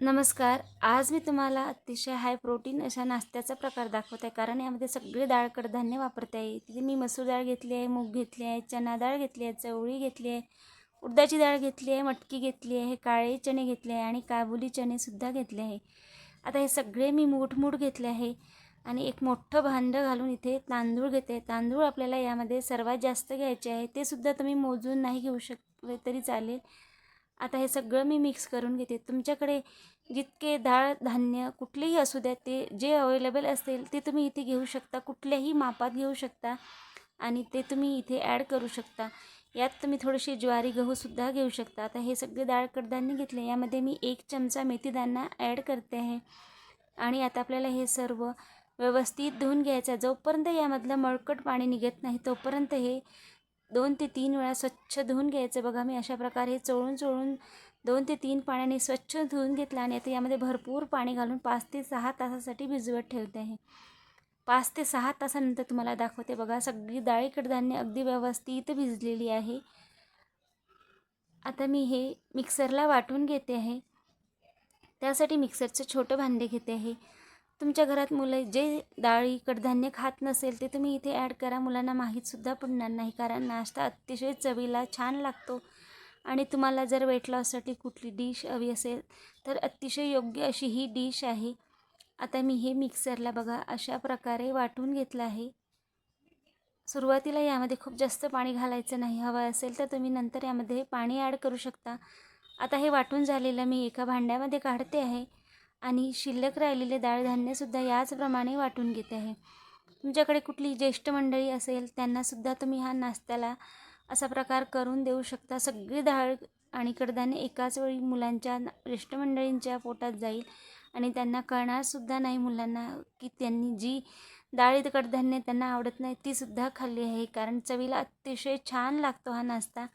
नमस्कार. आज मी तुम्हाला अतिशय हाय प्रोटीन अशा नाश्त्याचा प्रकार दाखवत. आहे कारण यामध्ये सगळे डाळ कडधान्य वापरते आहे तिथे मी मसूर डाळ घेतली आहे मूग घेतली आहे चना डाळ घेतली आहे चवळी घेतली आहे उडदाची डाळ घेतली आहे मटकी घेतली आहे काळे चणे घेतले आहे आणि काबुली चणेसुद्धा घेतले आहे. आता हे सगळे मी मूठमूठ घेतले आहे आणि एक मोठं भांडं घालून इथे तांदूळ घेते तांदूळ आपल्याला यामध्ये सर्वात जास्त घ्यायचे आहे. ते सुद्धा तुम्ही मोजून नाही घेऊ शकले तरी चालेल. आता हे सगळं मी मिक्स करून घेते. तुमच्याकडे जितके डाळ धान्य कुठलेही असू द्या ते जे अवेलेबल असेल ते तुम्ही इथे घेऊ शकता. कुठल्याही मापात घेऊ शकता आणि ते तुम्ही इथे ॲड करू शकता. यात तुम्ही थोडीशी ज्वारी गहूसुद्धा घेऊ शकता. आता हे सगळे डाळ कडधान्य घेतले यामध्ये मी एक चमचा मेथीदाणा ॲड करते आहे. आणि आता आपल्याला हे सर्व व्यवस्थित धुवून घ्यायचं जोपर्यंत यामधलं मळकट पाणी निघत नाही तोपर्यंत हे दोन ते तीन वेळा स्वच्छ धुवून घ्यायचं. बघा मी अशा प्रकारे चोळून चोळून दोन ते तीन पाण्याने स्वच्छ धुवून घेतलं आणि आता यामध्ये भरपूर पाणी घालून पाच ते सहा तासासाठी भिजवत ठेवते आहे. पाच ते सहा तासानंतर तुम्हाला दाखवते बघा सगळी डाळी कडधान्य अगदी व्यवस्थित भिजलेली आहे. आता मी हे मिक्सरला वाटून घेते आहे. त्यासाठी मिक्सरचं छोटं भांडे घेते आहे. तुमच्या घरात मुलं जे डाळी कडधान्य खात नसेल ते तुम्ही इथे ॲड करा. मुलांना माहीतसुद्धा पडणार नाही कारण नाश्ता अतिशय चवीला छान लागतो. आणि तुम्हाला जर वेट लॉससाठी कुठली डिश हवी असेल तर अतिशय योग्य अशी ही डिश आहे. आता मी हे मिक्सरला बघा अशा प्रकारे वाटून घेतलं आहे. सुरुवातीला यामध्ये खूप जास्त पाणी घालायचं नाही. हवं असेल तर तुम्ही नंतर यामध्ये पाणी ॲड करू शकता. आता हे वाटून झालेलं मी एका भांड्यामध्ये काढते आहे. आणि शिल्लक राहिलेले डाळधान्यसुद्धा याचप्रमाणे वाटून घेते आहे. तुमच्याकडे कुठली ज्येष्ठ मंडळी असेल त्यांनासुद्धा तुम्ही हा नाश्त्याला असा प्रकार करून देऊ शकता. सगळी डाळ आणि कडधान्य एकाच वेळी मुलांच्या ज्येष्ठ मंडळींच्या पोटात जाईल आणि त्यांना कळणारसुद्धा नाही मुलांना की त्यांनी जी डाळी कडधान्य त्यांना आवडत नाही तीसुद्धा खाल्ली आहे. कारण चवीला अतिशय छान लागतो हा नाश्ता.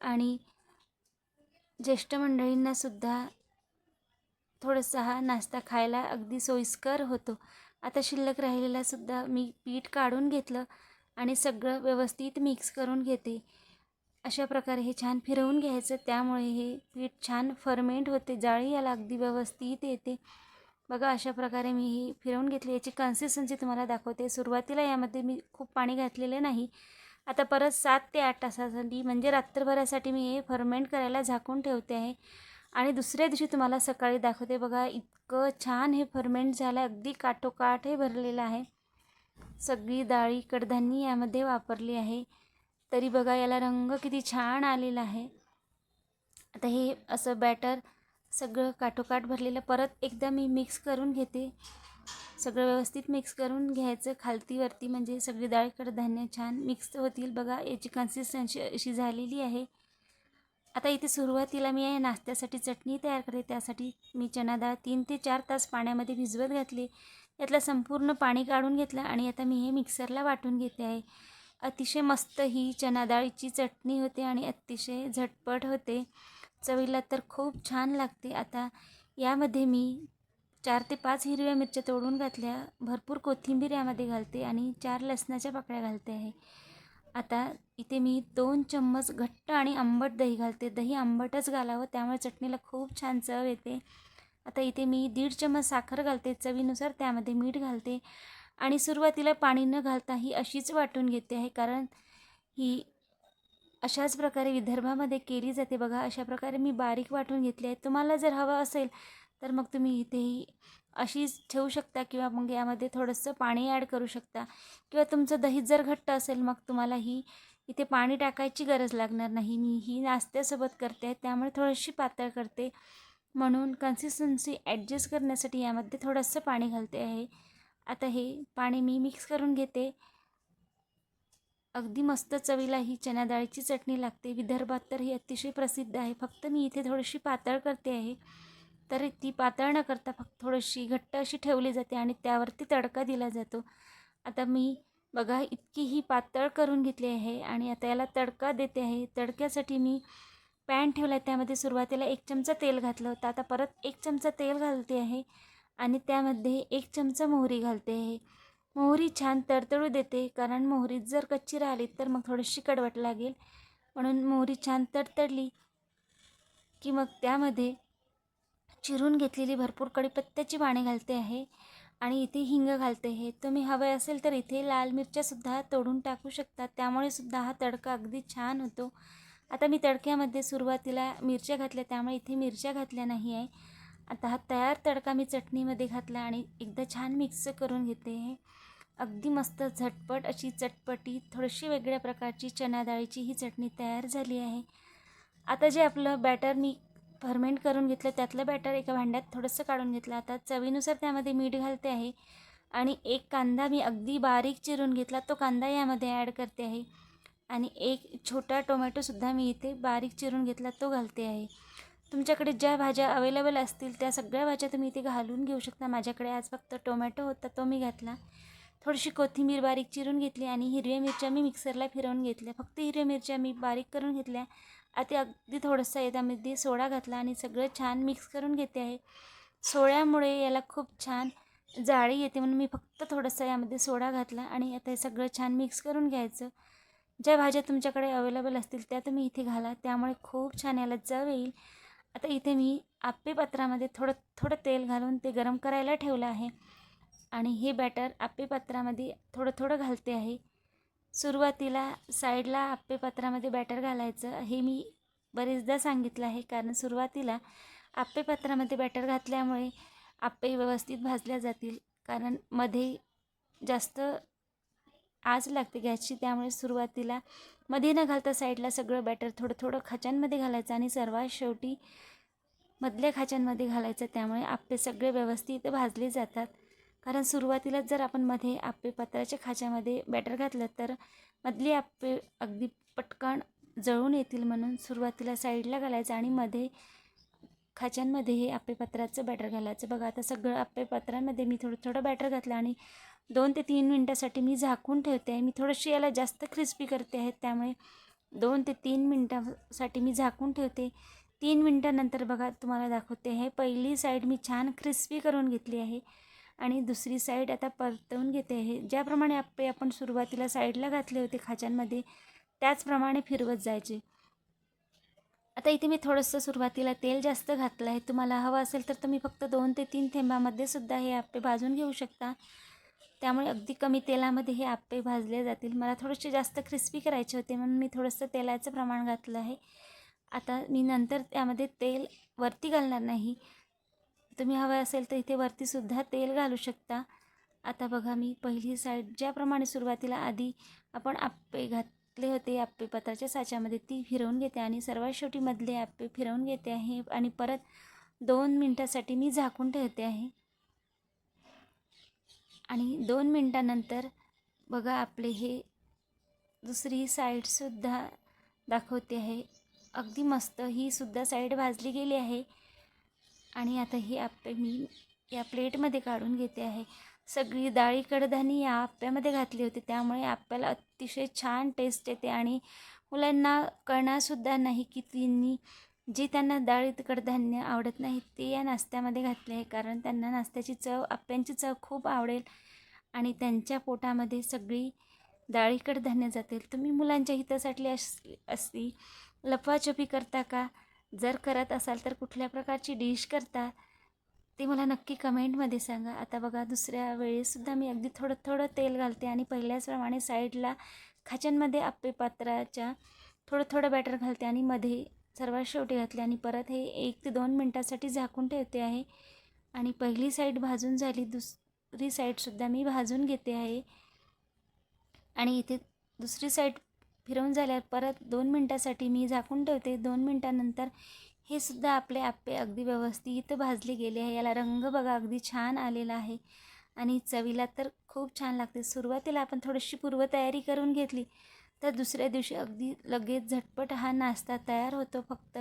आणि ज्येष्ठ मंडळींनासुद्धा थोडंसं हा नाश्ता खायला अगदी सोयीस्कर होतो. आता शिल्लक राहिलेलासुद्धा मी पीठ काढून घेतलं आणि सगळं व्यवस्थित मिक्स करून घेते. अशा प्रकारे हे छान फिरवून घ्यायचं त्यामुळे हे पीठ छान फर्मेंट होते जाळी याला अगदी व्यवस्थित येते. बघा अशा प्रकारे मी ही फिरवून घेतली. याची कन्सिस्टन्सी तुम्हाला दाखवते. सुरुवातीला यामध्ये मी खूप पाणी घातलेलं नाही. आता परत सात ते आठ तासासाठी म्हणजे रात्रभरासाठी मी हे फर्मेंट करायला झाकून ठेवते आहे. आणि दुसऱ्या दिवशी तुम्हाला सकाळी दाखवते बघा इतकं छान हे फर्मेंट झालं अगदी काठोकाठ हे भरलेलं आहे. सगळी डाळी कडधान्य यामध्ये वापरली आहे. तरी बघा याला रंग किती छान आलेला आहे. आता हे असं बॅटर सगळं काठोकाठ भरलेलं परत एकदा मी मिक्स करून घेते. सगळं व्यवस्थित मिक्स करून घ्यायचं. खालतीवरती म्हणजे सगळी डाळ कडधान्य छान मिक्स होतील बघा. याची कन्सिस्टन्सी अशी झालेली आहे. आता इथे सुरुवातीला मी नाश्त्यासाठी चटणी तयार करते. त्यासाठी मी चना डाळ तीन ते चार तास पाण्यामध्ये भिजवत घातली. यातलं संपूर्ण पाणी काढून घेतलं आणि आता मी हे मिक्सरला वाटून घेते आहे. अतिशय मस्त ही चना डाळीची चटणी होते आणि अतिशय झटपट होते. चवीला तर खूप छान लागते. आता यामध्ये मी चार ते पाच हिरव्या मिरच्या तोडून घातल्या. भरपूर कोथिंबीर यामध्ये घालते आणि चार लसणाच्या पाकळ्या घालते आहे. आता इथे मी दोन चम्मच घट्ट आणि आंबट दही घालते. दही आंबटच घालावं त्यामुळे चटणीला खूप छान चव येते. आता इथे मी दीड चम्मच साखर घालते चवीनुसार त्यामध्ये मीठ घालते. आणि सुरुवातीला पाणी न घालता ही अशीच वाटून घेते आहे कारण ही अशाच प्रकारे विदर्भामध्ये केली जाते. बघा अशा प्रकारे मी बारीक वाटून घेतली आहे. तुम्हाला जर हवं असेल तर मग तुम्ही इथेही अशीच ठेवू शकता किंवा मग यामध्ये थोडंसं पाणी ॲड करू शकता. किंवा तुमचं दही जर घट्ट असेल मग तुम्हाला ही इथे पाणी टाकायची गरज लागणार नाही. मी ही नाश्त्यासोबत करते त्यामुळे थोडीशी पातळ करते. म्हणून कन्सिस्टन्सी ॲडजस्ट करण्यासाठी यामध्ये थोडंसं पाणी घालते आहे. आता हे पाणी मी मिक्स करून घेते. अगदी मस्त चवीला ही चना डाळीची चटणी लागते. विदर्भात तर ही अतिशय प्रसिद्ध आहे. फक्त मी इथे थोडीशी पातळ करते आहे. तर ती पातळ न करता फक्त थोडीशी घट्ट अशी ठेवली जाते आणि त्यावरती तडका दिला जातो. आता मी बघा इतकी ही पातळ करून घेतली आहे आणि आता याला तडका देते आहे. तडक्यासाठी मी पॅन ठेवला आहे. त्यामध्ये सुरुवातीला एक चमचा तेल घातलं होतं. आता परत एक चमचा तेल घालते आहे आणि त्यामध्ये एक चमचा मोहरी घालते आहे. मोहरी छान तडतडू देते. कारण मोहरी जर कच्ची राहिली तर मग थोडीशी कडवट लागेल. म्हणून मोहरी छान तडतडली की मग त्यामध्ये चिरून घेतलेली भरपूर कढीपत्त्याची पाने घालते आहे आणि इथे हिंग घालते आहे. तुम्ही हवे असेल तर इथे लाल मिरच्यासुद्धा तोडून टाकू शकता. त्यामुळे सुद्धा हा तडका अगदी छान होतो. आता मी तडक्यामध्ये सुरुवातीला मिरच्या घातल्या त्यामुळे इथे मिरच्या घातल्या नाही आहे. आता हा तयार तडका मी चटणीमध्ये घातला आणि एकदा छान मिक्स करून घेते आहे. अगदी मस्त झटपट अशी चटपटी थोडीशी वेगळ्या प्रकारची चणा डाळीची ही चटणी तयार झाली आहे. आता जे आपलं बॅटर मी फर्मेंट करून घेतलं त्यातलं बॅटर एका भांड्यात थोडंसं काढून घेतलं. आता चवीनुसार त्यामध्ये मीठ घालते आहे आणि एक कांदा मी अगदी बारीक चिरून घेतला तो कांदा यामध्ये ॲड करते आहे. आणि एक छोटा टोमॅटोसुद्धा मी इथे बारीक चिरून घेतला तो घालते आहे. तुमच्याकडे ज्या भाज्या अवेलेबल असतील त्या सगळ्या भाज्या तुम्ही इथे घालून घेऊ शकता. माझ्याकडे आज फक्त टोमॅटो होता तो मी घातला. थोडीशी कोथिंबीर बारीक चिरून घेतली आणि हिरव्या मिरच्या मी मिक्सरला फिरवून घेतल्या. फक्त हिरव्या मिरच्या मी बारीक करून घेतल्या. आता अगदी थोडंसं याच्यामध्ये सोडा घातला आणि सगळं छान मिक्स करून घेते आहे. सोळ्यामुळे याला खूप छान जाळी येते म्हणून मी फक्त थोडंसं यामध्ये सोडा घातला आणि आता हे सगळं छान मिक्स करून घ्यायचं. ज्या भाज्या तुमच्याकडे अवेलेबल असतील त्या तुम्ही इथे घाला त्यामुळे खूप छान याला चव येईल. आता इथे मी आप्पे पात्रामध्ये थोडं थोडं तेल घालून ते गरम करायला ठेवलं आहे. आणि हे बॅटर आप्पे पात्रामध्ये थोडं थोडं घालते आहे. सुरुवातीला साईडला आप्पेपत्रामध्ये बॅटर घालायचं हे मी बरेचदा सांगितलं आहे. कारण सुरुवातीला आप्पेपत्रामध्ये बॅटर घातल्यामुळे आप्पे व्यवस्थित भाजल्या जातील. कारण मध्ये जास्त आज लागते गॅसची त्यामुळे सुरुवातीला मध्ये न घालता साईडला सगळं बॅटर थोडं थोडं खाच्यांमध्ये घालायचं आणि सर्वात शेवटी मधल्या खाच्यांमध्ये घालायचं. त्यामुळे आप्पे सगळे व्यवस्थित भाजले जातात. कारण सुरुवातीलाच जर आपण मध्ये आप्पे पत्राच्या खाच्यामध्ये बॅटर घातलं तर मधली आप्पे अगदी पटकन जळून येतील म्हणून सुरुवातीला साईडला घालायचं आणि मध्ये खाच्यांमध्ये हे आप्पेपत्राचं बॅटर घालायचं. बघा आता सगळं आप्पेपत्रांमध्ये मी थोडं थोडं बॅटर घातलं आणि दोन ते तीन मिनटासाठी मी झाकून ठेवते आहे. मी थोडंशी याला जास्त क्रिस्पी करते आहे त्यामुळे दोन ते तीन मिनटासाठी मी झाकून ठेवते. तीन मिनटानंतर बघा तुम्हाला दाखवते आहे पहिली साईड मी छान क्रिस्पी करून घेतली आहे. आणि दुसरी साईड आता परतवून घेते. आहे ज्याप्रमाणे आप्पे आपण सुरुवातीला साईडला घातले होते खाच्यांमध्ये त्याचप्रमाणे फिरवत जायचे. आता इथे मी थोडंसं सुरुवातीला तेल जास्त घातलं आहे. तुम्हाला हवं असेल तर तुम्ही फक्त दोन ते तीन थेंबामध्ये सुद्धा हे आप्पे भाजून घेऊ शकता. त्यामुळे अगदी कमी तेलामध्ये हे आप्पे भाजले जातील. मला थोडेसे जास्त क्रिस्पी करायचे होते म्हणून मी थोडंसं तेलाचं प्रमाण घातलं आहे. आता मी नंतर त्यामध्ये तेल वरती घालणार नाही. तुम्ही हवं असेल तर इथे वरतीसुद्धा तेल घालू शकता. आता बघा मी पहिली साईड ज्याप्रमाणे सुरुवातीला आधी आपण आप्पे घातले होते आप्पे पत्राच्या साच्यामध्ये ती फिरवून घेते आणि सर्वात शेवटी मधले आप्पे फिरवून घेते आहे आणि परत दोन मिनटासाठी मी झाकून ठेवते आहे. आणि दोन मिनटानंतर बघा आपले हे दुसरी साईडसुद्धा दाखवते आहे. अगदी मस्त ही सुद्धा साईड भाजली गेली आहे. आणि आता ही आप्पे मी या प्लेटमध्ये काढून घेते आहे. सगळी डाळी कडधान्य या आप्प्यामध्ये घातली होती. त्यामुळे आप्याला अतिशय छान टेस्ट येते आणि मुलांना कळणारसुद्धा नाही की त्यांनी जी त्यांना डाळीत कडधान्य आवडत नाही ते या नाश्त्यामध्ये घातले आहे. कारण त्यांना नाश्त्याची चव आप्यांची चव खूप आवडेल आणि त्यांच्या पोटामध्ये सगळी डाळी कडधान्य जातील तुम्ही मुलांच्या हितासाठी अस असली लपवाछपी करता का? जर करत असाल तर कुठल्या प्रकारची डिश करता ते मला नक्की कमेंटमध्ये सांगा. आता बघा दुसऱ्या वेळेसुद्धा मी अगदी थोडं थोडं तेल घालते आणि पहिल्याचप्रमाणे साईडला खाच्यांमध्ये आप्पे पात्राच्या थोडं थोडं बॅटर घालते आणि मध्ये सर्वात शेवटी घातले आणि परत हे एक ते दोन मिनटासाठी झाकून ठेवते आहे. आणि पहिली साईड भाजून झाली दुसरी साईडसुद्धा मी भाजून घेते आहे. आणि इथे दुसरी साईड फिरवून झाल्यावर परत दोन मिनटासाठी मी झाकून ठेवते. दोन मिनटानंतर हे सुद्धा आपले आप्पे अगदी व्यवस्थित भाजले गेले आहे. याला रंग बघा अगदी छान आलेला आहे. आणि चवीला तर खूप छान लागते. सुरुवातीला आपण थोडीशी पूर्वतयारी करून घेतली तर दुसऱ्या दिवशी अगदी लगेच झटपट हा नाश्ता तयार होतो. फक्त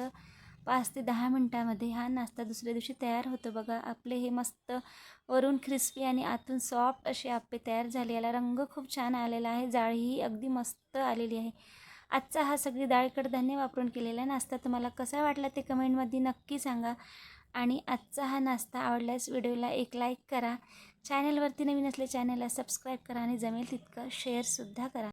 पाच ते दहा मिनटामध्ये हा नाश्ता दुसऱ्या दिवशी तयार होतो. बघा आपले हे मस्त वरून क्रिस्पी आणि आतून सॉफ्ट असे आप्पे तयार झाले. याला रंग खूप छान आलेला आहे. जाळीही अगदी मस्त आलेली आहे. आजचा हा सगळी डाळ कडधान्य वापरून केलेला नाश्ता तुम्हाला कसा वाटला ते कमेंटमध्ये नक्की सांगा. आणि आजचा हा नाश्ता आवडल्यास व्हिडिओला एक लाईक करा. चॅनलवरती नवीन असले चॅनलला सबस्क्राईब करा आणि जमेल तितकं शेअरसुद्धा करा.